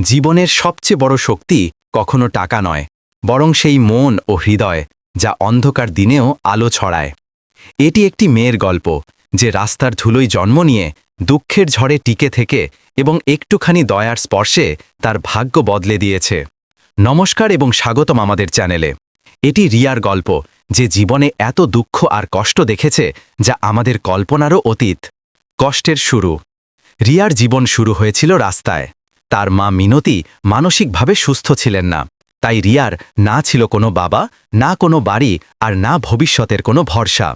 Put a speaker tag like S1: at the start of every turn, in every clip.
S1: জীবনের সবচেয়ে বড় শক্তি কখনো টাকা নয়, বরং সেই মন ও হৃদয় যা অন্ধকার দিনেও আলো ছড়ায়। এটি একটি মেয়ের গল্প, যে রাস্তার ধুলোয় জন্ম নিয়ে দুঃখের ঝড়ে টিকে থেকে এবং একটুখানি দয়ার স্পর্শে তার ভাগ্য বদলে দিয়েছে। নমস্কার এবং স্বাগতম আমাদের চ্যানেলে। এটি রিয়ার গল্প, যে জীবনে এত দুঃখ আর কষ্ট দেখেছে যা আমাদের কল্পনারও অতীত। কষ্টের শুরু। রিয়ার জীবন শুরু হয়েছিল রাস্তায়। তার মা মিনতি মানসিকভাবে সুস্থ ছিলেন না। তাই রিয়ার না ছিল কোনো বাবা, না কোনো বাড়ি আর না ভবিষ্যতের কোনো ভরসা।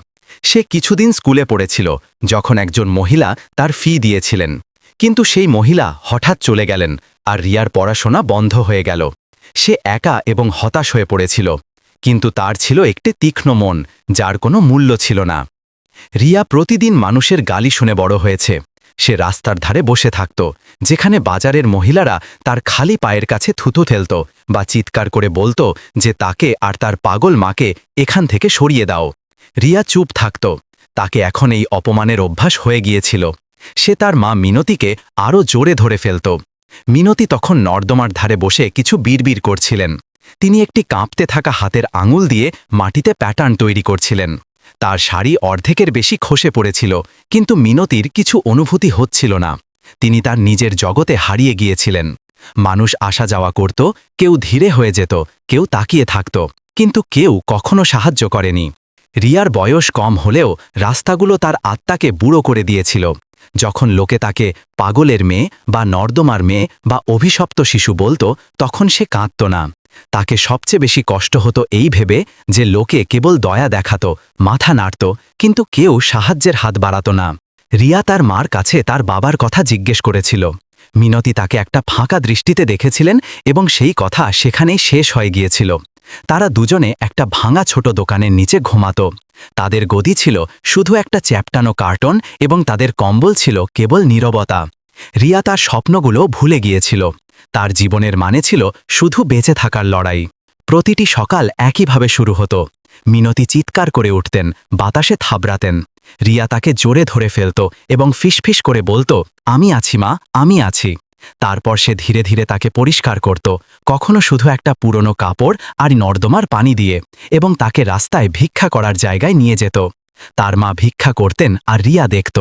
S1: সে কিছুদিন স্কুলে পড়েছিল, যখন একজন মহিলা তার ফি দিয়েছিলেন। কিন্তু সেই মহিলা হঠাৎ চলে গেলেন আর রিয়ার পড়াশোনা বন্ধ হয়ে গেল। সে একা এবং হতাশ হয়ে পড়েছিল, কিন্তু তার ছিল একটি তীক্ষ্ণ মন, যার কোনো মূল্য ছিল না। রিয়া প্রতিদিন মানুষের গালি শুনে বড় হয়েছে। সে রাস্তার ধারে বসে থাকত, যেখানে বাজারের মহিলারা তার খালি পায়ের কাছে থুতু ফেলত বা চিৎকার করে বলতো যে তাকে আর তার পাগল মাকে এখান থেকে সরিয়ে দাও। রিয়া চুপ থাকত। তাকে এখন এই অপমানের অভ্যাস হয়ে গিয়েছিল। সে তার মা মিনতিকে আরও জোরে ধরে ফেলত। মিনতি তখন নর্দমার ধারে বসে কিছু বিড়বিড় করছিলেন। তিনি একটি কাঁপতে থাকা হাতের আঙুল দিয়ে মাটিতে প্যাটার্ন তৈরি করছিলেন। তার শাড়ি অর্ধেকের বেশি খসে পড়েছিল, কিন্তু মিনতির কিছু অনুভূতি হচ্ছিল না। তিনি তার নিজের জগতে হারিয়ে গিয়েছিলেন। মানুষ আসা যাওয়া করত, কেউ ধীরে হয়ে যেত, কেউ তাকিয়ে থাকত, কিন্তু কেউ কখনো সাহায্য করেনি। রিয়ার বয়স কম হলেও রাস্তাগুলো তার আত্মাকে বুড়ো করে দিয়েছিল। যখন লোকে তাকে পাগলের মেয়ে বা নর্দমার মেয়ে বা অভিশপ্ত শিশু বলতো, তখন সে কাঁদত না। তাকে সবচেয়ে বেশি কষ্ট হতো এই ভেবে যে লোকে কেবল দয়া দেখাত, মাথা নাড়ত, কিন্তু কেউ সাহায্যের হাত বাড়াত না। রিয়া তার মার কাছে তার বাবার কথা জিজ্ঞেস করেছিল। মিনতি তাকে একটা ফাঁকা দৃষ্টিতে দেখেছিলেন এবং সেই কথা সেখানেই শেষ হয়ে গিয়েছিল। তারা দুজনে একটা ভাঙা ছোট দোকানের নিচে ঘুমাত। তাদের গদি ছিল শুধু একটা চ্যাপটানো কার্টন এবং তাদের কম্বল ছিল কেবল নীরবতা। রিয়া তার স্বপ্নগুলো ভুলে গিয়েছিল। তার জীবনের মানে ছিল শুধু বেঁচে থাকার লড়াই। প্রতিটি সকাল একইভাবে শুরু হতো। মিনতি চিৎকার করে উঠতেন, বাতাসে থাবড়াতেন। রিয়া তাকে জোরে ধরে ফেলত এবং ফিসফিস করে বলতো, আমি আছি, মা, আমি আছি। তারপর সে ধীরে ধীরে তাকে পরিষ্কার করত, কখনো শুধু একটা পুরনো কাপড় আর নর্দমার পানি দিয়ে এবং তাকে রাস্তায় ভিক্ষা করার জায়গায় নিয়ে যেত। তার মা ভিক্ষা করতেন আর রিয়া দেখত।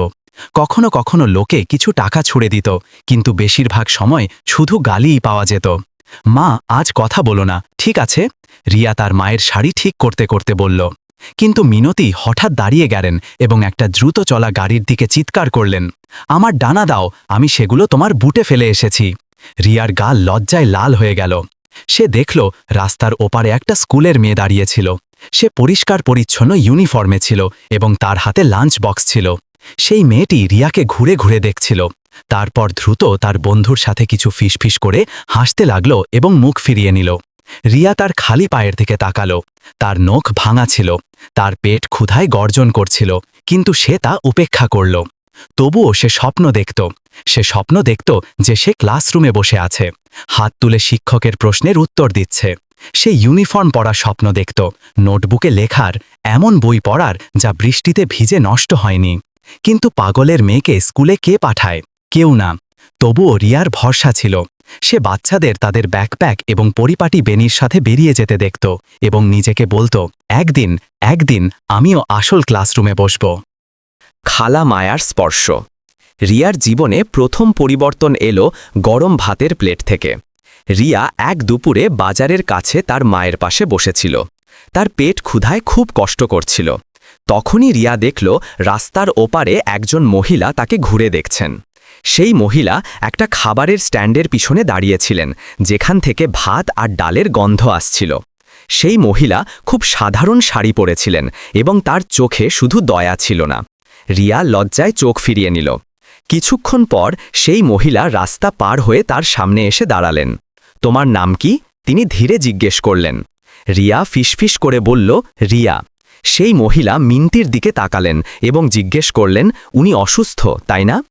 S1: কখনো কখনো লোকে কিছু টাকা ছুড়ে দিত, কিন্তু বেশিরভাগ সময় শুধু গালিই পাওয়া যেত। মা, আজ কথা বলো না, ঠিক আছে? রিয়া তার মায়ের শাড়ি ঠিক করতে করতে বলল। কিন্তু মিনতি হঠাৎ দাঁড়িয়ে গেলেন এবং একটা দ্রুত চলা গাড়ির দিকে চিৎকার করলেন। আমার ডানা দাও, আমি সেগুলো তোমার বুটে ফেলে এসেছি। রিয়ার গাল লজ্জায় লাল হয়ে গেল। সে দেখল রাস্তার ওপারে একটা স্কুলের মেয়ে দাঁড়িয়েছিল সে পরিষ্কার পরিচ্ছন্ন ইউনিফর্মে ছিল এবং তার হাতে লাঞ্চ বক্স ছিল। সেই মেয়েটি রিয়াকে ঘুরে ঘুরে দেখছিল। তারপর দ্রুত তার বন্ধুর সাথে কিছু ফিসফিস করে হাসতে লাগল এবং মুখ ফিরিয়ে নিল। রিয়া তার খালি পায়ের দিকে তাকালো। তার নখ ভাঙা ছিল। তার পেট ক্ষুধায় গর্জন করছিল। কিন্তু সে তা উপেক্ষা করল। তবুও সে স্বপ্ন দেখত। সে স্বপ্ন দেখত যে সে ক্লাসরুমে বসে আছে। হাত তুলে শিক্ষকের প্রশ্নের উত্তর দিচ্ছে। সে ইউনিফর্ম পরা স্বপ্ন দেখত। নোটবুকে লেখার এমন বই পড়ার যা বৃষ্টিতে ভিজে নষ্ট হয়নি। কিন্তু পাগলের মেয়েকে স্কুলে কে পাঠায়? কেউ না। তবুও রিয়ার ভরসা ছিল। সে বাচ্চাদের তাদের ব্যাকপ্যাক এবং পরিপাটি বেনির সাথে বেরিয়ে যেতে দেখত এবং নিজেকে বলতো, একদিন একদিন আমিও আসল ক্লাসরুমে বসব।
S2: খালা মায়ার স্পর্শ। রিয়ার জীবনে প্রথম পরিবর্তন এলো গরম ভাতের প্লেট থেকে। রিয়া এক দুপুরে বাজারের কাছে তার মায়ের পাশে বসেছিল। তার পেট ক্ষুধায় খুব কষ্ট করছিল। তখনই রিয়া দেখল রাস্তার ওপারে একজন মহিলা তাকে ঘুরে দেখছেন। সেই মহিলা একটা খাবারের স্ট্যান্ডের পিছনে দাঁড়িয়েছিলেন, যেখান থেকে ভাত আর ডালের গন্ধ আসছিল। সেই মহিলা খুব সাধারণ শাড়ি পরেছিলেন এবং তার চোখে শুধু দয়া ছিল না। রিয়া লজ্জায় চোখ ফিরিয়ে নিল। কিছুক্ষণ পর সেই মহিলা রাস্তা পার হয়ে তার সামনে এসে দাঁড়ালেন। তোমার নাম কি? তিনি ধীরে জিজ্ঞেস করলেন। রিয়া ফিসফিস করে বলল, রিয়া। সেই মহিলা মিন্তির দিকে তাকালেন এবং জিজ্ঞেস করলেন, উনি অসুস্থ, তাই না?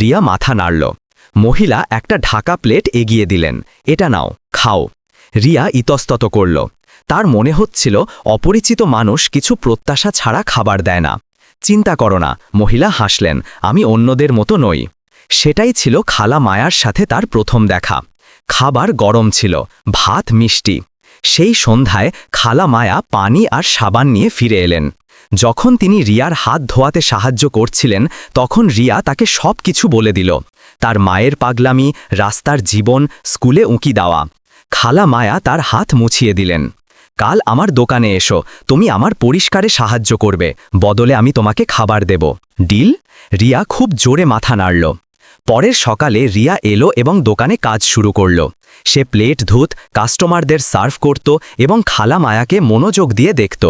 S2: রিয়া মাথা নাড়ল। মহিলা একটা ঢাকা প্লেট এগিয়ে দিলেন। এটা নাও, খাও। রিয়া ইতস্তত করল। তার মনে হচ্ছিল, অপরিচিত মানুষ কিছু প্রত্যাশা ছাড়া খাবার দেয় না। চিন্তা করো না। মহিলা হাসলেন, আমি অন্যদের মতো নই। সেটাই ছিল খালা মায়ার সাথে তার প্রথম দেখা। খাবার গরম ছিল, ভাত মিষ্টি। সেই সন্ধ্যায় খালা মায়া পানি আর সাবান নিয়ে ফিরে এলেন। যখন তিনি রিয়ার হাত ধোয়াতে সাহায্য করছিলেন, তখন রিয়া তাকে সব কিছু বলে দিল। তার মায়ের পাগলামি, রাস্তার জীবন, স্কুলে উঁকি দেওয়া। খালা মায়া তার হাত মুছিয়ে দিলেন। কাল আমার দোকানে এসো, তুমি আমার পরিষ্কারে সাহায্য করবে, বদলে আমি তোমাকে খাবার দেব। ডিল? রিয়া খুব জোরে মাথা নাড়ল। পরের সকালে রিয়া এলো এবং দোকানে কাজ শুরু করল। সে প্লেট, ধুত, কাস্টমারদের সার্ভ করত এবং খালা মায়াকে মনোযোগ দিয়ে দেখত।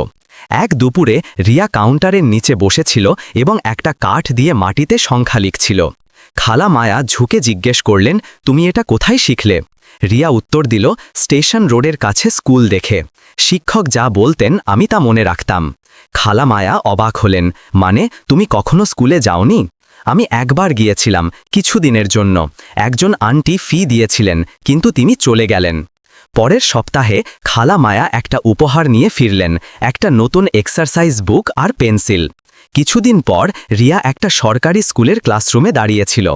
S2: এক দুপুরে রিয়া কাউন্টারের নিচে বসেছিল এবং একটা কাঠ দিয়ে মাটিতে সংখ্যা লিখছিল। খালা মায়া ঝুঁকে জিজ্ঞেস করলেন, তুমি এটা কোথায় শিখলে? রিয়া উত্তর দিল, স্টেশন রোডের কাছে স্কুল দেখে। শিক্ষক যা বলতেন, আমি তা মনে রাখতাম। খালা মায়া অবাক হলেন মানে তুমি কখনো স্কুলে যাওনি? আমি একবার গিয়েছিলাম কিছুদিনের জন্য। একজন আন্টি ফি দিয়েছিলেন, কিন্তু তিনি চলে গেলেন। পরের সপ্তাহে খালা মায়া একটা উপহার নিয়ে ফিরলেন, একটা নতুন এক্সারসাইজ বুক আর পেন্সিল। কিছুদিন পর রিয়া একটা সরকারি স্কুলের ক্লাসরুমে দাঁড়িয়েছিল।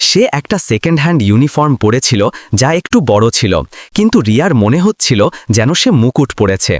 S2: সে একটা সেকেন্ড হ্যান্ড ইউনিফর্ম পরেছিল, যা একটু বড় ছিল, কিন্তু রিয়ার মনে হচ্ছিল যেন সে মুকুট পরেছে।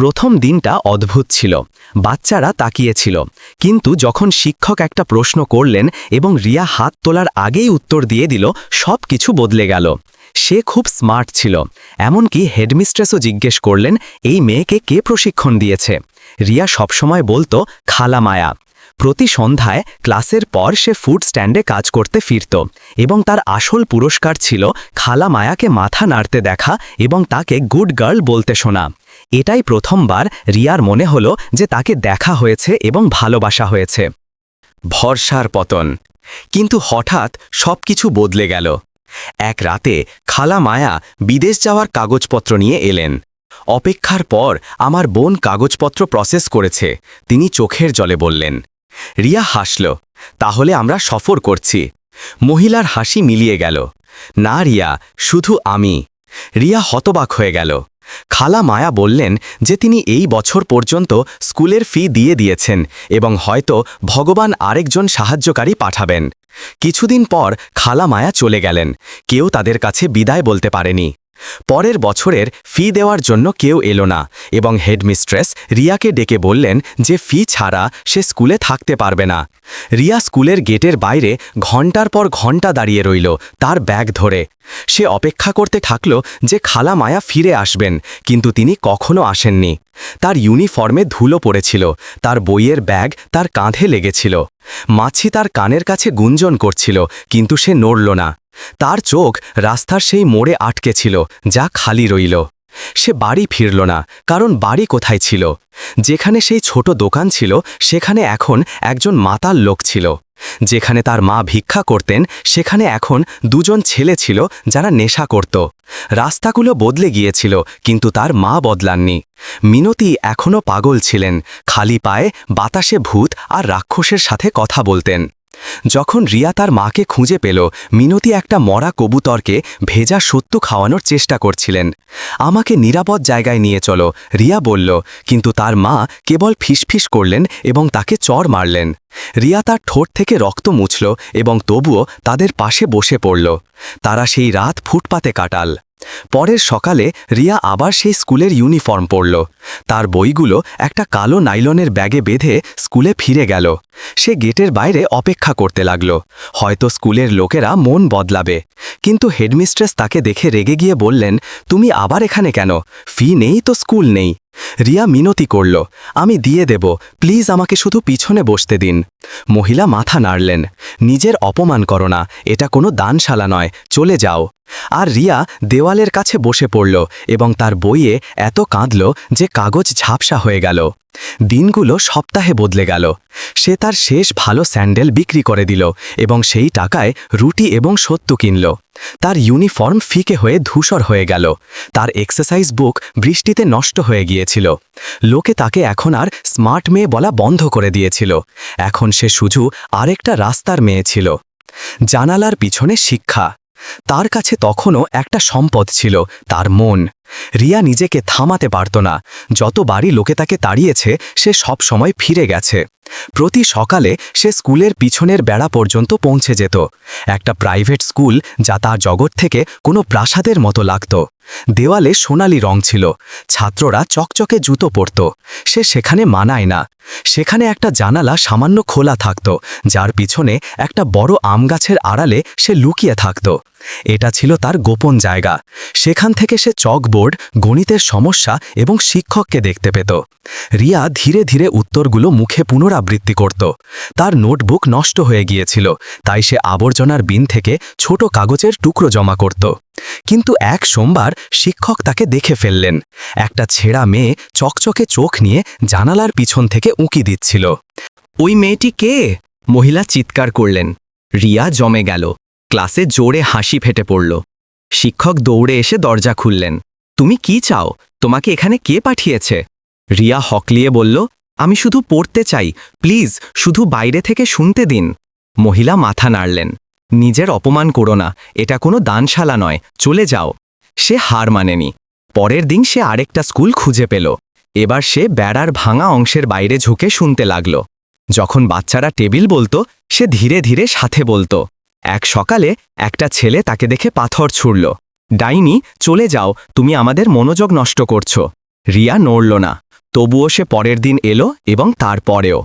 S2: প্রথম দিনটা অদ্ভুত ছিল। বাচ্চারা তাকিয়েছিল। কিন্তু যখন শিক্ষক একটা প্রশ্ন করলেন এবং রিয়া হাত তোলার আগেই উত্তর দিয়ে দিল সব কিছু বদলে গেল। সে খুব স্মার্ট ছিল। এমনকি হেডমিস্ট্রেসও জিজ্ঞেস করলেন, এই মেয়েকে কে প্রশিক্ষণ দিয়েছে? রিয়া সবসময় বলতো খালা মায়া প্রতি সন্ধ্যায় ক্লাসের পর সে ফুড স্ট্যান্ডে কাজ করতে ফিরত এবং তার আসল পুরস্কার ছিল খালা মায়াকে মাথা নাড়তে দেখা এবং তাকে গুড গার্ল বলতে শোনা। এটাই প্রথমবার রিয়ার মনে হলো যে তাকে দেখা হয়েছে এবং ভালোবাসা হয়েছে। ভরসার পতন। কিন্তু হঠাৎ সবকিছু বদলে গেল। এক রাতে খালা মায়া বিদেশ যাওয়ার কাগজপত্র নিয়ে এলেন। অপেক্ষার পর আমার বোন কাগজপত্র প্রসেস করেছে। তিনি চোখের জলে বললেন রিয়া হাসল, তাহলে আমরা সফর করছি। মহিলার হাসি মিলিয়ে গেল। না রিয়া, শুধু আমি। রিয়া হতবাক হয়ে গেল। খালা মায়া বললেন যে তিনি এই বছর পর্যন্ত স্কুলের ফি দিয়ে দিয়েছেন এবং হয়তো ভগবান আরেকজন সাহায্যকারী পাঠাবেন। কিছুদিন পর খালা মায়া চলে গেলেন। কেউ তাদের কাছে বিদায় বলতে পারেনি। পরের বছরের ফি দেওয়ার জন্য কেউ এলো না এবং হেডমিস্ট্রেস রিয়াকে ডেকে বললেন যে ফি ছাড়া সে স্কুলে থাকতে পারবে না। রিয়া স্কুলের গেটের বাইরে ঘণ্টার পর ঘণ্টা দাঁড়িয়ে রইল তার ব্যাগ ধরে। সে অপেক্ষা করতে থাকল যে খালা মায়া ফিরে আসবেন, কিন্তু তিনি কখনো আসেননি। তার ইউনিফর্মে ধুলো পড়েছিল, তার বইয়ের ব্যাগ তার কাঁধে লেগেছিল। মাছি তার কানের কাছে গুঞ্জন করছিল, কিন্তু সে নড়ল না। তার চোখ রাস্তার সেই মোড়ে আটকে ছিল, যা খালি রইল। সে বাড়ি ফিরল না, কারণ বাড়ি কোথায় ছিল? যেখানে সেই ছোট দোকান ছিল, সেখানে এখন একজন মাতাল লোক ছিল। যেখানে তার মা ভিক্ষা করতেন, সেখানে এখন দুজন ছেলে ছিল যারা নেশা করত। রাস্তাগুলো বদলে গিয়েছিল, কিন্তু তার মা বদলাননি। মিনতি এখনও পাগল ছিলেন, খালি পায়ে বাতাসে ভূত আর রাক্ষসের সাথে কথা বলতেন। যখন রিয়া তার মাকে খুঁজে পেল, মিনতি একটা মরা কবুতরকে ভেজা সত্য খাওয়ানোর চেষ্টা করছিলেন। আমাকে নিরাপদ জায়গায় নিয়ে চলো, রিয়া বলল, কিন্তু তার মা কেবল ফিসফিস করলেন এবং তাকে চর মারলেন। রিয়া তার ঠোঁট থেকে রক্ত মুছল এবং তবুও তাদের পাশে বসে পড়ল। তারা সেই রাত ফুটপাতে কাটাল। পরের সকালে রিয়া আবার সেই স্কুলের ইউনিফর্ম পরল। তার বইগুলো একটা কালো নাইলনের ব্যাগে বেঁধে স্কুলে ফিরে গেল। সে গেটের বাইরে অপেক্ষা করতে লাগল। হয়তো স্কুলের লোকেরা মন বদলাবে। কিন্তু হেডমিস্ট্রেস তাকে দেখে রেগে গিয়ে বললেন, তুমি আবার এখানে কেন? ফি নেই তো স্কুল নেই। রিয়া মিনতি করল, আমি দিয়ে দেব, প্লিজ আমাকে শুধু পিছনে বসতে দিন। মহিলা মাথা নাড়লেন, নিজের অপমান করো না, এটা কোনো দানশালা নয়, চলে যাও। আর রিয়া দেওয়ালের কাছে বসে পড়ল এবং তার বইয়ে এত কাঁদল যে কাগজ ঝাপসা হয়ে গেল। দিনগুলো সপ্তাহে বদলে গেল। সে তার শেষ ভালো স্যান্ডেল বিক্রি করে দিল এবং সেই টাকায় রুটি এবং সত্তু কিনল। তার ইউনিফর্ম ফিকে হয়ে ধূসর হয়ে গেল। তার এক্সারসাইজ বুক বৃষ্টিতে নষ্ট হয়ে গিয়েছিল। লোকে তাকে এখন আর স্মার্ট মেয়ে বলা বন্ধ করে দিয়েছিল। এখন সে শুধু আরেকটা রাস্তার মেয়ে ছিল। জানালার পিছনে শিক্ষা। তার কাছে তখনও একটা সম্পদ ছিল, তার মন। রিয়া নিজেকে থামাতে পারত না। যতবারই লোকে তাকে তাড়িয়েছে, সে সব সময় ফিরে গেছে। প্রতি সকালে সে স্কুলের পিছনের বেড়া পর্যন্ত পৌঁছে যেত। একটা প্রাইভেট স্কুল যা তার জগৎ থেকে কোনো প্রাসাদের মতো লাগত। দেওয়ালে সোনালি রং ছিল। ছাত্ররা চকচকে জুতো পরত। সে সেখানে মানায় না। সেখানে একটা জানালা সামান্য খোলা থাকত, যার পিছনে একটা বড় আম গাছের আড়ালে সে লুকিয়ে থাকত। এটা ছিল তার গোপন জায়গা। সেখান থেকে সে চকবোর্ড, গণিতের সমস্যা এবং শিক্ষককে দেখতে পেত। রিয়া ধীরে ধীরে উত্তরগুলো মুখে পুনরাবৃত্তি করত। তার নোটবুক নষ্ট হয়ে গিয়েছিল, তাই সে আবর্জনার বিন থেকে ছোট কাগজের টুকরো জমা করত। কিন্তু এক সোমবার শিক্ষক তাকে দেখে ফেললেন। একটা ছেঁড়া মেয়ে চকচকে চোখ নিয়ে জানালার পিছন থেকে উঁকি দিচ্ছিল। ওই মেয়েটি কে? মহিলা চিৎকার করলেন। রিয়া জমে গেল। ক্লাসে জোরে হাসি ফেটে পড়ল। শিক্ষক দৌড়ে এসে দরজা খুললেন। তুমি কি চাও? তোমাকে এখানে কে পাঠিয়েছে? রিয়া হকলিয়ে বলল, আমি শুধু পড়তে চাই। প্লিজ, শুধু বাইরে থেকে শুনতে দিন। মহিলা মাথা নাড়লেন। নিজের অপমান করো না। এটা কোনো দানশালা নয়। চলে যাও। সে হার মানেনি। পরের দিন সে আরেকটা স্কুল খুঁজে পেল। এবার সে বেড়ার ভাঙা অংশের বাইরে ঝুঁকে শুনতে লাগল। যখন বাচ্চারা টেবিল বলতো, সে ধীরে ধীরে সাথে বলতো এক সকালে একটা ছেলে তাকে দেখে পাথর ছুড়ল। ডাইনি, চলে যাও, তুমি আমাদের মনোযোগ নষ্ট করছ। রিয়া নড়ল না। তবুও সে পরের দিন এলো এবং তারপরেও।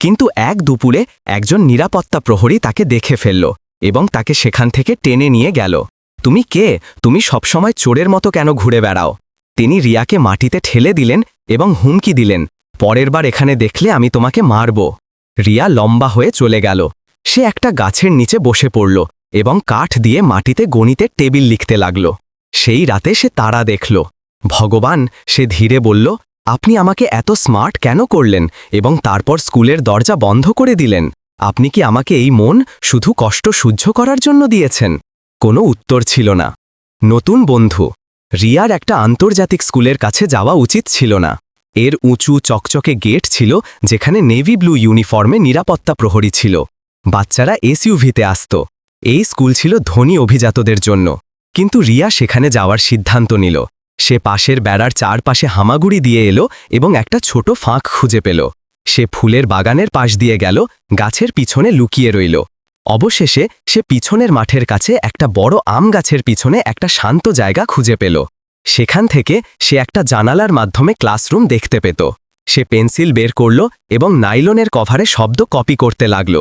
S2: কিন্তু এক দুপুরে একজন নিরাপত্তা প্রহরী তাকে দেখে ফেলল এবং তাকে সেখান থেকে টেনে নিয়ে গেল। তুমি কে? তুমি সবসময় চোরের মতো কেন ঘুরে বেড়াও? তিনি রিয়াকে মাটিতে ঠেলে দিলেন এবং হুমকি দিলেন, পরের বার এখানে দেখলে আমি তোমাকে মারব। রিয়া লম্বা হয়ে চলে গেল। সে একটা গাছের নিচে বসে পড়ল এবং কাঠ দিয়ে মাটিতে গণিতের টেবিল লিখতে লাগল। সেই রাতে সে তারা দেখল। ভগবান, সে ধীরে বলল, আপনি আমাকে এত স্মার্ট কেন করলেন এবং তারপর স্কুলের দরজা বন্ধ করে দিলেন? আপনি কি আমাকে এই মন শুধু কষ্ট সহ্য করার জন্য দিয়েছেন? কোনো উত্তর ছিল না। নতুন বন্ধু, রিয়ার একটা আন্তর্জাতিক স্কুলের কাছে যাওয়া উচিত ছিল না। এর উঁচু, চকচকে গেট ছিল যেখানে নেভি ব্লু ইউনিফর্মে নিরাপত্তা প্রহরী ছিল। বাচ্চারা এসইউভিতে আসত। এই স্কুল ছিল ধনী অভিজাতদের জন্য। কিন্তু রিয়া সেখানে যাওয়ার সিদ্ধান্ত নিল। সে পাশের বেড়ার চারপাশে হামাগুড়ি দিয়ে এলো এবং একটা ছোট ফাঁক খুঁজে পেল। সে ফুলের বাগানের পাশ দিয়ে গেল, গাছের পিছনে লুকিয়ে রইল। অবশেষে সে পিছনের মাঠের কাছে একটা বড় আম গাছের পিছনে একটা শান্ত জায়গা খুঁজে পেল। সেখান থেকে সে একটা জানালার মাধ্যমে ক্লাসরুম দেখতে পেত। সে পেন্সিল বের করল এবং নাইলনের কভারে শব্দ কপি করতে লাগল।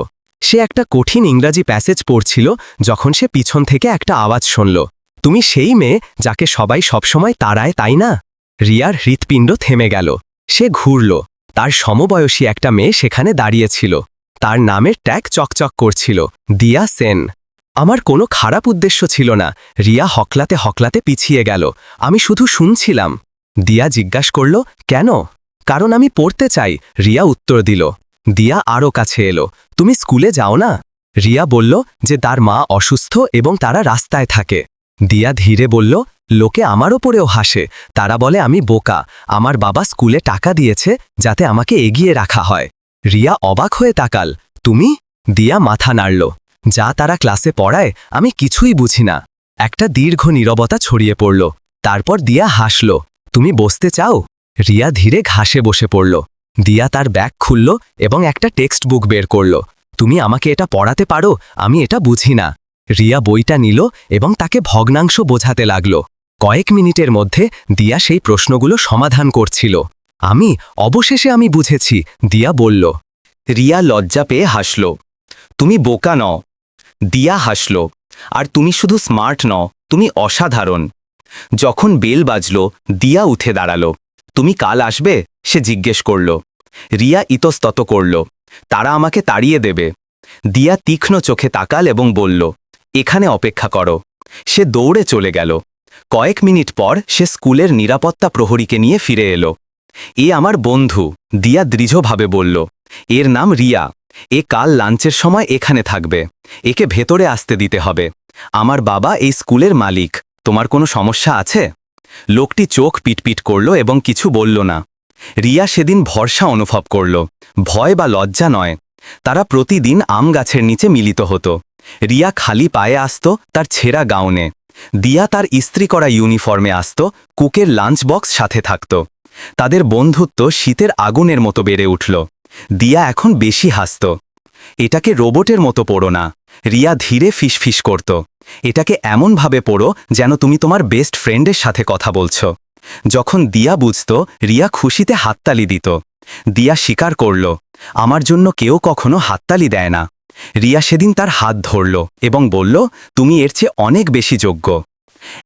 S2: সে একটা কঠিন ইংরাজি প্যাসেজ পড়ছিল যখন সে পিছন থেকে একটা আওয়াজ শুনল। তুমি সেই মেয়ে যাকে সবাই সবসময় তাড়ায়, তাই না? রিয়ার হৃৎপিণ্ড থেমে গেল। সে ঘুরল। তার সমবয়সী একটা মেয়ে সেখানে দাঁড়িয়েছিল। তার নামের ট্যাগ চকচক করছিল, দিয়া সেন। আমার কোনো খারাপ উদ্দেশ্য ছিল না। রিয়া হকলাতে হকলাতে পিছিয়ে গেল। আমি শুধু শুনছিলাম। দিয়া জিজ্ঞাস করল, কেন? কারণ আমি পড়তে চাই। রিয়া উত্তর দিল দিয়া আরও কাছে এলো। তুমি স্কুলে যাও না রিয়া বলল যে তার মা অসুস্থ এবং তারা রাস্তায় থাকে। দিয়া ধীরে বলল, লোকে আমার ওপরেও হাসে। তারা বলে, আমি বোকা। আমার বাবা স্কুলে টাকা দিয়েছে যাতে আমাকে এগিয়ে রাখা হয় রিয়া অবাক হয়ে তাকাল। তুমি? দিয়া মাথা নাড়ল। যা তারা ক্লাসে পড়ায়, আমি কিছুই বুঝি না একটা দীর্ঘ নীরবতা ছড়িয়ে পড়ল। তারপর দিয়া হাসল। তুমি বসতে চাও রিয়া ধীরে ঘাসে বসে পড়ল। দিয়া তার ব্যাগ খুলল এবং একটা টেক্সট বুক বের করল। তুমি আমাকে এটা পড়াতে পারো? আমি এটা বুঝি না। রিয়া বইটা নিল এবং তাকে ভগ্নাংশ বোঝাতে লাগল। কয়েক মিনিটের মধ্যে দিয়া সেই প্রশ্নগুলো সমাধান করছিল। আমি, অবশেষে আমি বুঝেছি, দিয়া বলল। রিয়া লজ্জা পেয়ে হাসল। তুমি বোকা নও। দিয়া হাসল। আর তুমি শুধু স্মার্ট নও, তুমি অসাধারণ। যখন বেল বাজল, দিয়া উঠে দাঁড়াল। তুমি কাল আসবে? সে জিজ্ঞেস করল। রিয়া ইতস্তত করল। তারা আমাকে তাড়িয়ে দেবে। দিয়া তীক্ষ্ণ চোখে তাকাল এবং বলল, এখানে অপেক্ষা করো। সে দৌড়ে চলে গেল। কয়েক মিনিট পর সে স্কুলের নিরাপত্তা প্রহরীকে নিয়ে ফিরে এলো। এ আমার বন্ধু, দিয়া দৃঢ়ভাবে বলল। এর নাম রিয়া। এ কাল লাঞ্চের সময় এখানে থাকবে। একে ভেতরে আসতে দিতে হবে। আমার বাবা এই স্কুলের মালিক। তোমার কোনো সমস্যা আছে? লোকটি চোখ পিটপিট করল এবং কিছু বলল না। রিয়া সেদিন ভরসা অনুভব করল। ভয় বা লজ্জা নয়। তারা প্রতিদিন আম গাছের নিচে মিলিত হতো। রিয়া খালি পায়ে আসত তার ছেঁড়া গাউনে। দিয়া তার ইস্ত্রি করা ইউনিফর্মে আসত, কুকের লাঞ্চ বক্স সাথে থাকত। তাদের বন্ধুত্ব শীতের আগুনের মতো বেড়ে উঠল। দিয়া এখন বেশি হাসত। এটাকে রোবটের মতো পড়ো না। রিয়া ধীরে ফিসফিস করত। এটাকে এমনভাবে পড়ো যেন তুমি তোমার বেস্ট ফ্রেন্ডের সাথে কথা বলছো। যখন দিয়া বুঝত, রিয়া খুশিতে হাততালি দিত। দিয়া স্বীকার করল, আমার জন্য কেউ কখনো হাততালি দেয় না। রিয়া সেদিন তার হাত ধরল এবং বলল, তুমি এর চেয়ে অনেক বেশি যোগ্য।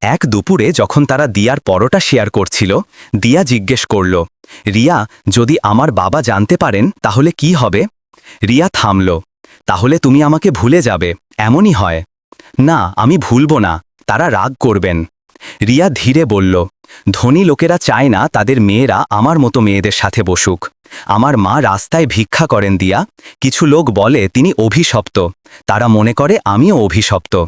S2: এক দুপুরে যখন তারা দিয়ার পরোটা শেয়ার করছিল, দিয়া জিজ্ঞেস করল, রিয়া, যদি আমার বাবা জানতে পারেন তাহলে কি হবে? রিয়া থামল তাহলে তুমি আমাকে ভুলে যাবে। এমনই হয়। না, আমি ভুলব না। তারা রাগ করবেন। রিয়া ধীরে বলল, ধনী লোকেরা চায় না তাদের মেয়েরা আমার মতো মেয়েদের সাথে বসুক। আমার মা রাস্তায় ভিক্ষা করেন দিয়া। কিছু লোক বলে, তিনি অভিশপ্ত। তারা মনে করে, আমিও অভিশপ্ত।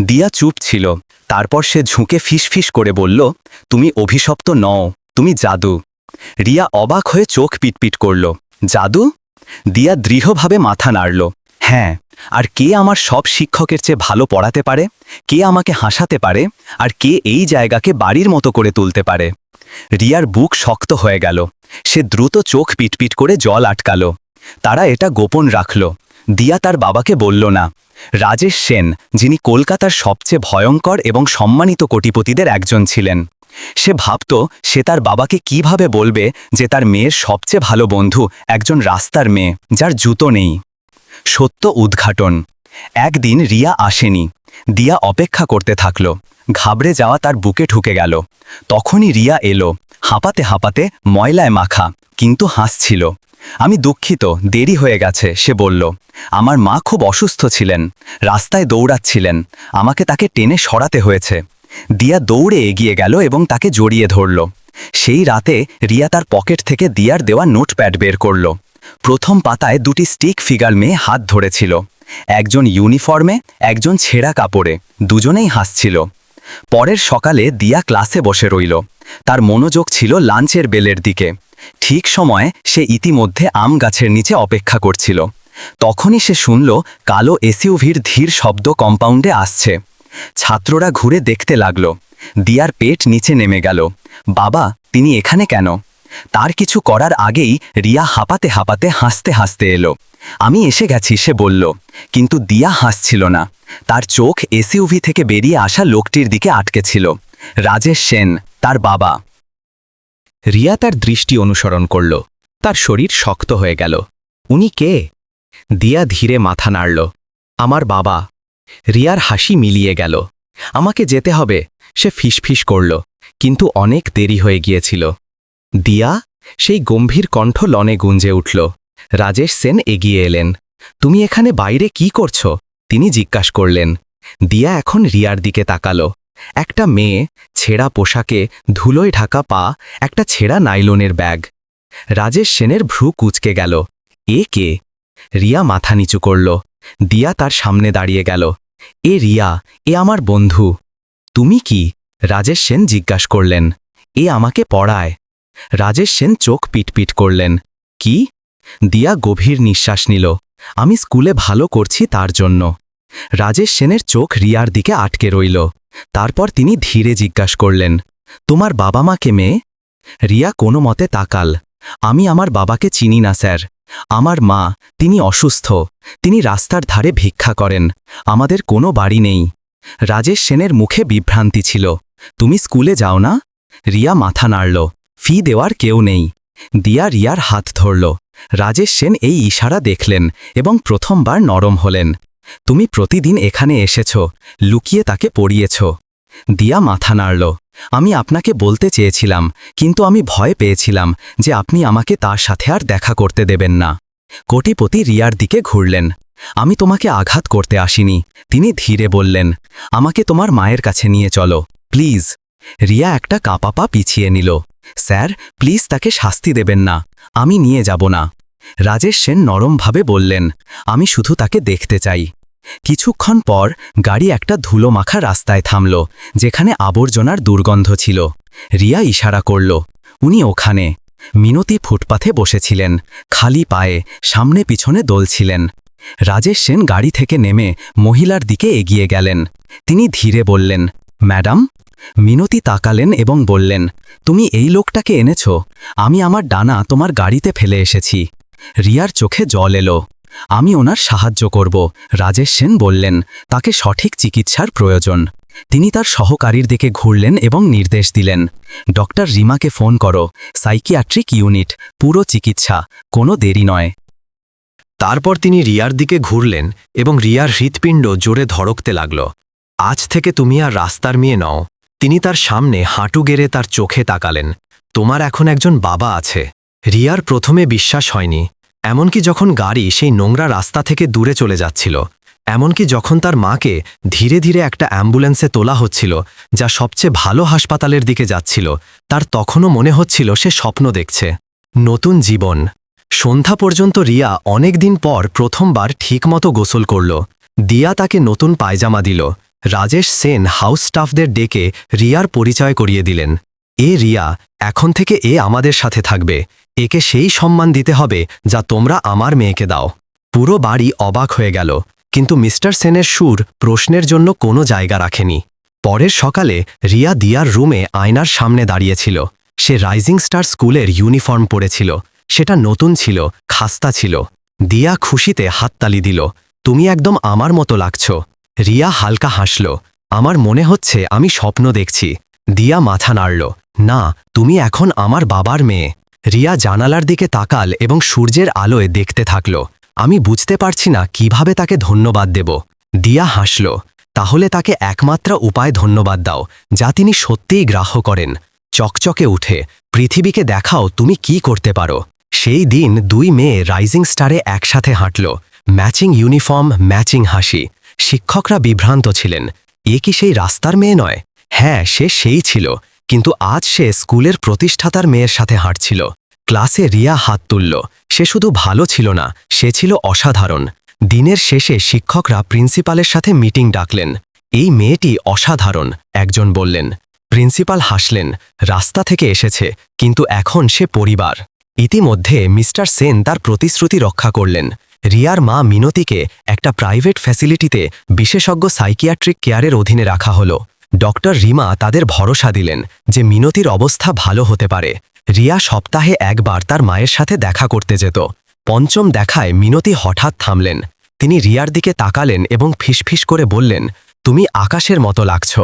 S2: দিয়া চুপ ছিল। তারপর সে ঝুঁকে ফিসফিস করে বলল, তুমি অভিশপ্ত নও, তুমি জাদু। রিয়া অবাক হয়ে চোখ পিটপিট করল, জাদু? দিয়া দৃঢ়ভাবে মাথা নাড়ল। হ্যাঁ আর কে আমার সব শিক্ষকের চেয়ে ভালো পড়াতে পারে? কে আমাকে হাসাতে পারে? আর কে এই জায়গাকে বাড়ির মতো করে তুলতে পারে? রিয়ার বুক শক্ত হয়ে গেল। সে দ্রুত চোখ পিটপিট করে জল আটকাল। তারা এটা গোপন রাখল। দিয়া তার বাবাকে বলল না। রাজেশ সেন, যিনি কলকাতার সবচেয়ে ভয়ঙ্কর এবং সম্মানিত কোটিপতিদের একজন ছিলেন। সে ভাবত সে তার বাবাকে কীভাবে বলবে যে তার মেয়ের সবচেয়ে ভালো বন্ধু একজন রাস্তার মেয়ে, যার জুতো নেই। সত্য উদ্ঘাটন। একদিন রিয়া আসেনি। দিয়া অপেক্ষা করতে থাকল। ঘাবড়ে যাওয়া তার বুকে ঢুকে গেল। তখনই রিয়া এলো। হাঁপাতে হাঁপাতে ময়লায় মাখা, কিন্তু হাসছিল। আমি দুঃখিত, দেরি হয়ে গেছে সে বলল। আমার মা খুব অসুস্থ ছিলেন, রাস্তায় দৌড়াচ্ছিলেন, আমাকে তাকে টেনে সরাতে হয়েছে দিয়া দৌড়ে এগিয়ে গেল এবং তাকে জড়িয়ে ধরল। সেই রাতে রিয়া তার পকেট থেকে দিয়ার দেওয়া নোটপ্যাড বের করল। প্রথম পাতায় দুটি স্টিক ফিগার মেয়ে হাত ধরেছিল। একজন ইউনিফর্মে, একজন ছেঁড়া কাপড়ে। দুজনেই হাসছিল। পরের সকালে দিয়া ক্লাসে বসে রইল। তার মনোযোগ ছিল লাঞ্চের বেলের দিকে। ঠিক সময়ে সে ইতিমধ্যে আম গাছের নিচে অপেক্ষা করছিল। তখনই সে শুনল কালো এসইউভির ধীর শব্দ কম্পাউন্ডে আসছে। ছাত্ররা ঘুরে দেখতে লাগল। দিয়ার পেট নিচে নেমে গেল। বাবা, তিনি এখানে কেন? তার কিছু করার আগেই রিয়া হাঁপাতে হাঁপাতে হাসতে হাসতে এলো। আমি এসে গেছি, সে বলল, কিন্তু দিয়া হাসছিল না। তার চোখ এসইউভি থেকে বেরিয়ে আসা লোকটির দিকে আটকে ছিল। রাজেশ সেন, তার বাবা। রিয়া তার দৃষ্টি অনুসরণ করল। তার শরীর শক্ত হয়ে গেল। উনি কে? দিয়া ধীরে মাথা নাড়ল। আমার বাবা। রিয়ার হাসি মিলিয়ে গেল। আমাকে যেতে হবে। সে ফিসফিস করল। কিন্তু অনেক দেরি হয়ে গিয়েছিল। দিয়া সেই গম্ভীর কণ্ঠ লনে গুঞ্জে উঠল। রাজেশ সেন এগিয়ে এলেন। তুমি এখানে বাইরে কি করছ? তিনি জিজ্ঞাস করলেন। দিয়া এখন রিয়ার দিকে তাকালো। একটা মেয়ে ছেঁড়া পোশাকে ধুলোয় ঢাকা পা, একটা ছেঁড়া নাইলনের ব্যাগ। রাজেশ সেনের ভ্রু কুচকে গেল। এ কে? রিয়া মাথা নিচু করল। দিয়া তার সামনে দাঁড়িয়ে গেল। এ রিয়া, এ আমার বন্ধু। তুমি কি? রাজেশ সেন জিজ্ঞাস করলেন। এ আমাকে পড়ায়। রাজেশ সেন চোখ পিটপিট করলেন। কি? দিয়া গভীর নিঃশ্বাস নিল। আমি স্কুলে ভালো করছি তার জন্য। রাজেশ সেনের চোখ রিয়ার দিকে আটকে রইল। তারপর তিনি ধীরে জিজ্ঞাস করলেন, তোমার বাবা মাকে মেয়ে? রিয়া কোনো মতে তাকাল। আমি আমার বাবাকে চিনি না, স্যার। আমার মা, তিনি অসুস্থ। তিনি রাস্তার ধারে ভিক্ষা করেন। আমাদের কোনো বাড়ি নেই। রাজেশ সেনের মুখে বিভ্রান্তি ছিল। তুমি স্কুলে যাও না? রিয়া মাথা নাড়ল। ফি দেওয়ার কেউ নেই। দিয়া রিয়ার হাত ধরল। রাজেশ সেন এই ইশারা দেখলেন এবং প্রথমবার নরম হলেন। তুমি প্রতিদিন এখানে এসেছ, লুকিয়ে তাকে পড়িয়েছ। দিয়া মাথা নাড়ল। আমি আপনাকে বলতে চেয়েছিলাম, কিন্তু আমি ভয় পেয়েছিলাম যে আপনি আমাকে তার সাথে আর দেখা করতে দেবেন না। কোটিপতি রিয়ার দিকে ঘুরলেন। আমি তোমাকে আঘাত করতে আসিনি। তিনি ধীরে বললেন। আমাকে তোমার মায়ের কাছে নিয়ে চলো, প্লিজ। রিয়া একটা কাঁপাপা পিছিয়ে নিল। স্যার, প্লিজ তাকে শাস্তি দেবেন না। আমি নিয়ে যাব না। রাজেশ সেন নরমভাবে বললেন, আমি শুধু তাকে দেখতে চাই। কিছুক্ষণ পর গাড়ি একটা ধুলো মাখা রাস্তায় থামল, যেখানে আবর্জনার দুর্গন্ধ ছিল। রিয়া ইশারা করল, উনি ওখানে। মিনতি ফুটপাথে বসেছিলেন, খালি পায়ে সামনে পিছনে দোলছিলেন।
S1: রাজেশ সেন গাড়ি থেকে নেমে মহিলার দিকে এগিয়ে গেলেন। তিনি ধীরে বললেন, ম্যাডাম মিনতি তাকালেন এবং বললেন, তুমি এই লোকটাকে এনেছ। আমি আমার ডানা তোমার গাড়িতে ফেলে এসেছি। রিয়ার চোখে জল এলো। আমি ওনার সাহায্য করব। রাজেশ সেন বললেন, তাকে সঠিক চিকিৎসার প্রয়োজন। তিনি তার সহকারীর দিকে ঘুরলেন এবং নির্দেশ দিলেন, ডক্টর রিমাকে ফোন করো। সাইকিয়াট্রিক ইউনিট, পুরো চিকিৎসা, কোনো দেরি নয়।
S2: তারপর তিনি রিয়ার দিকে ঘুরলেন এবং রিয়ার হৃৎপিণ্ড জোরে ধড়কতে লাগল। আজ থেকে তুমি আর রাস্তার মেয়ে নও। তিনি তার সামনে হাঁটু গেড়ে তার চোখে তাকালেন। তোমার এখন একজন বাবা আছে। রিয়ার প্রথমে বিশ্বাস হয়নি। এমনকি যখন গাড়ি সেই নোংরা রাস্তা থেকে দূরে চলে যাচ্ছিল, এমনকি যখন তার মাকে ধীরে ধীরে একটা অ্যাম্বুলেন্সে তোলা হচ্ছিল, যা সবচেয়ে ভালো হাসপাতালের দিকে যাচ্ছিল, তার তখনও মনে হচ্ছিল সে স্বপ্ন দেখছে। নতুন জীবন। সন্ধ্যা পর্যন্ত রিয়া অনেক দিন পর প্রথমবার ঠিকমতো গোসল করল। দিয়া তাকে নতুন পায়জামা দিল। রাজেশ সেন হাউস স্টাফদের ডেকে রিয়ার পরিচয় করিয়ে দিলেন। এ রিয়া, এখন থেকে এ আমাদের সাথে থাকবে। একে সেই সম্মান দিতে হবে যা তোমরা আমার মেয়েকে দাও। পুরো বাড়ি অবাক হয়ে গেল, কিন্তু মিস্টার সেনের সুর প্রশ্নের জন্য কোনো জায়গা রাখেনি। পরের সকালে রিয়া দিয়ার রুমে আয়নার সামনে দাঁড়িয়েছিল। সে রাইজিং স্টার স্কুলের ইউনিফর্ম পরেছিল। সেটা নতুন ছিল, খাস্তা ছিল। দিয়া খুশিতে হাততালি দিল। তুমি একদম আমার মতো লাগছ। রিয়া হালকা হাসল। আমার মনে হচ্ছে আমি স্বপ্ন দেখছি। দিয়া মাথা নাড়ল। না, তুমি এখন আমার বাবার মেয়ে। রিয়া জানালার দিকে তাকাল এবং সূর্যের আলোয় দেখতে থাকল। আমি বুঝতে পারছি না কীভাবে তাকে ধন্যবাদ দেব। দিয়া হাসল। তাহলে তাকে একমাত্র উপায় ধন্যবাদ দাও, যা তিনি সত্যিই গ্রাহ্য করেন। চকচকে উঠে, পৃথিবীকে দেখাও তুমি কি করতে পারো। সেই দিন দুই মেয়ে রাইজিং স্টারে একসাথে হাঁটল। ম্যাচিং ইউনিফর্ম, ম্যাচিং হাসি। শিক্ষকরা বিভ্রান্ত ছিলেন। এ কি সেই রাস্তার মেয়ে নয়? হ্যাঁ সে সেই ছিল, কিন্তু আজ সে স্কুলের প্রতিষ্ঠাতার মেয়ের সাথে হাঁটছিল। ক্লাসে রিয়া হাত তুলল। সে শুধু ভালো ছিল না, সে ছিল অসাধারণ। দিনের শেষে শিক্ষকরা প্রিন্সিপালের সাথে মিটিং ডাকলেন। এই মেয়েটি অসাধারণ, একজন বললেন। প্রিন্সিপাল হাসলেন, রাস্তা থেকে এসেছে, কিন্তু এখন সে পরিবার। ইতিমধ্যে মিস্টার সেন তার প্রতিশ্রুতি রক্ষা করলেন। রিয়ার মা মিনতিকে একটা প্রাইভেট ফ্যাসিলিটিতে বিশেষজ্ঞ সাইকিয়াট্রিক কেয়ারের অধীনে রাখা হল। ডক্টর রিমা তাদের ভরসা দিলেন যে মিনতির অবস্থা ভালো হতে পারে। রিয়া সপ্তাহে একবার তার মায়ের সাথে দেখা করতে যেত। পঞ্চম দেখায় মিনতি হঠাৎ থামলেন। তিনি রিয়ার দিকে তাকালেন এবং ফিসফিস করে বললেন, তুমি আকাশের মতো লাগছ।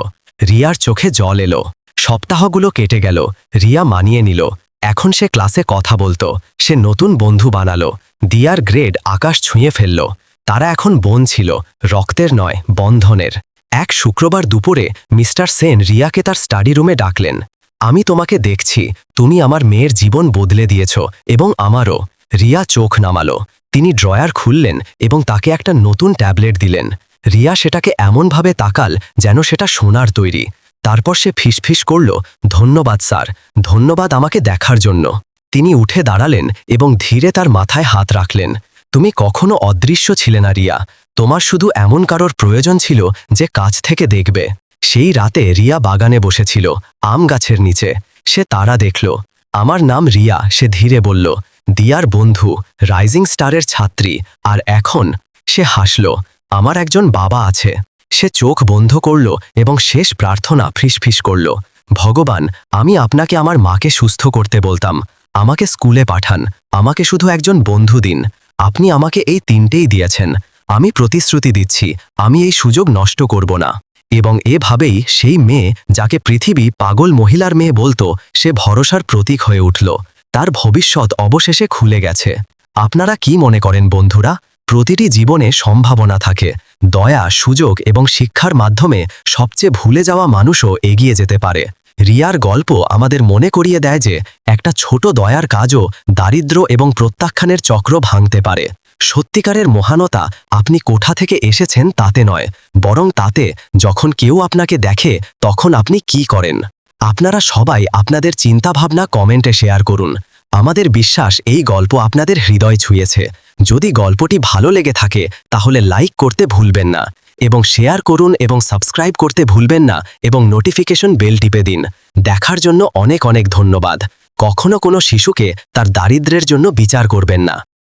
S2: রিয়ার চোখে জল এলো। সপ্তাহগুলো কেটে গেল। রিয়া মানিয়ে নিল। এখন সে ক্লাসে কথা বলতো, সে নতুন বন্ধু বানালো, দিয়ার গ্রেড আকাশ ছুঁয়ে ফেলল। তারা এখন বোন ছিল, রক্তের নয়, বন্ধনের। এক শুক্রবার দুপুরে মিস্টার সেন রিয়াকে তার স্টাডি রুমে ডাকলেন। আমি তোমাকে দেখছি, তুমি আমার মেয়ের জীবন বদলে দিয়েছ এবং আমারও। রিয়া চোখ নামালো। তিনি ড্রয়ার খুললেন এবং তাকে একটা নতুন ট্যাবলেট দিলেন। রিয়া সেটাকে এমনভাবে তাকাল যেন সেটা সোনার তৈরি। তারপর সে ফিসফিস করল, ধন্যবাদ, স্যার। ধন্যবাদ আমাকে দেখার জন্য। তিনি উঠে দাঁড়ালেন এবং ধীরে তার মাথায় হাত রাখলেন। তুমি কখনো অদৃশ্য ছিলে না, রিয়া। তোমার শুধু এমন কারোর প্রয়োজন ছিল যে কাছ থেকে দেখবে। সেই রাতে রিয়া বাগানে বসেছিল, আম গাছের নিচে। সে তারা দেখল। আমার নাম রিয়া, সে ধীরে বলল। দিয়ার বন্ধু, রাইজিং স্টারের ছাত্রী। আর এখন সে হাসল, আমার একজন বাবা আছে। সে চোখ বন্ধ করল এবং শেষ প্রার্থনা ফিসফিস করল, ভগবান, আমি আপনাকে আমার মাকে সুস্থ করতে বলতাম। আমাকে স্কুলে পাঠান। আমাকে শুধু একজন বন্ধু দিন। আপনি আমাকে এই তিনটেই দিয়েছেন। আমি প্রতিশ্রুতি দিচ্ছি। আমি এই সুযোগ নষ্ট করব না। এবং এভাবেই সেই মেয়ে, যাকে পৃথিবী পাগল মহিলার মেয়ে বলতো, সে ভরসার প্রতীক হয়ে উঠল। তার ভবিষ্যৎ অবশেষে খুলে গেছে। আপনারা কি মনে করেন বন্ধুরা? প্রতিটি জীবনে সম্ভাবনা থাকে। দয়া, সুযোগ এবং শিক্ষার মাধ্যমে সবচেয়ে ভুলে যাওয়া মানুষও এগিয়ে যেতে পারে। রিয়ার গল্প আমাদের মনে করিয়ে দেয় যে, একটা ছোট দয়ার কাজও দারিদ্র এবং প্রত্যাখ্যানের চক্র ভাঙতে পারে। সত্যিকারের মহানতা আপনি কোঠা থেকে এসেছেন তাতে নয়, বরং তাতে যখন কেউ আপনাকে দেখে তখন আপনি কি করেন। আপনারা সবাই আপনাদের চিন্তাভাবনা কমেন্টে শেয়ার করুন। আমাদের বিশ্বাস এই গল্প আপনাদের হৃদয় ছুঁয়েছে। যদি গল্পটি ভালো লেগে থাকে, তাহলে লাইক করতে ভুলবেন না এবং শেয়ার করুন এবং সাবস্ক্রাইব করতে ভুলবেন না এবং নোটিফিকেশন বেল টিপে দিন। দেখার জন্য অনেক অনেক ধন্যবাদ। কখনো কোনো শিশুকে তার দারিদ্রের জন্য বিচার করবেন না।